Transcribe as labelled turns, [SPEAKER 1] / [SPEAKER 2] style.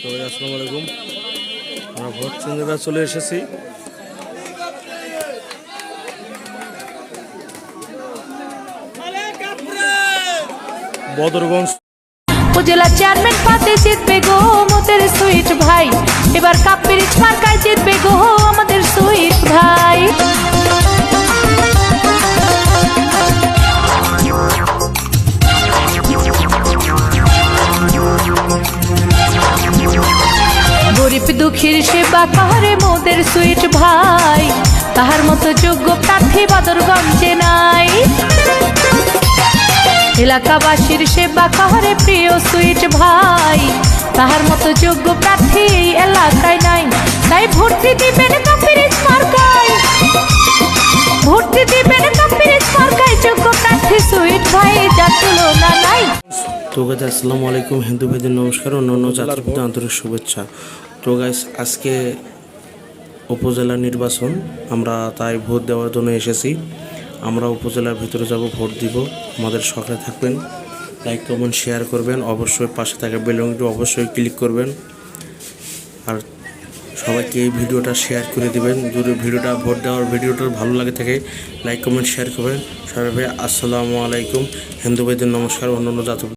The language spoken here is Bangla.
[SPEAKER 1] সবাই আসসালামু আলাইকুম। আমরা ভোট কেন্দ্রে চলে এসেছি। বদরগঞ্জ
[SPEAKER 2] উপজেলা চেয়ারম্যান পাতে জিতবে গো মোদের সুইট ভাই। এবার কাপের মার্কায় জিতবে গো গরিব দুঃখীর সেবা করে মোদের সুইট ভাই। তাহার মতো যোগ্য প্রার্থী বদরগঞ্জে নাই। এলাকাবাসীর সেবা করে প্রিয় সুইট ভাই। তাহার মতো যোগ্য প্রার্থী এলাকায় নাই। তাই ভর্তি দিবেন কাপিরিজ মার্কায় ভর্তি দিবেন কাপিরিজ মার্কায় যোগ্য প্রার্থী সুইট ভাই, যার তুলনা নাই।
[SPEAKER 1] তো আসসালামু আলাইকুম। হিন্দু ভাইদের নমস্কার অন্যান্য জাতির প্রতি আন্তরিক শুভেচ্ছা। তো গাইস আজকে উপজেলা নির্বাচন, আমরা তাই ভোট দেওয়ার জন্য এসেছি। আমরা উপজেলার ভিতরে যাব, ভোট দিব। আমাদের সকালে থাকবেন লাইক কমেন্ট শেয়ার করবেন। অবশ্যই পাশে থাকা বেলুনটি অবশ্যই ক্লিক করবেন। আর সবাইকে এই ভিডিওটা শেয়ার করে দিবেন। যদি ভিডিওটা, ভোট দেওয়ার ভিডিওটা ভালো লাগে থাকে লাইক কমেন্ট শেয়ার করবেন। সবাই আসসালামু আলাইকুম। হিন্দু ভাইদের নমস্কার, অন্যান্য জাতি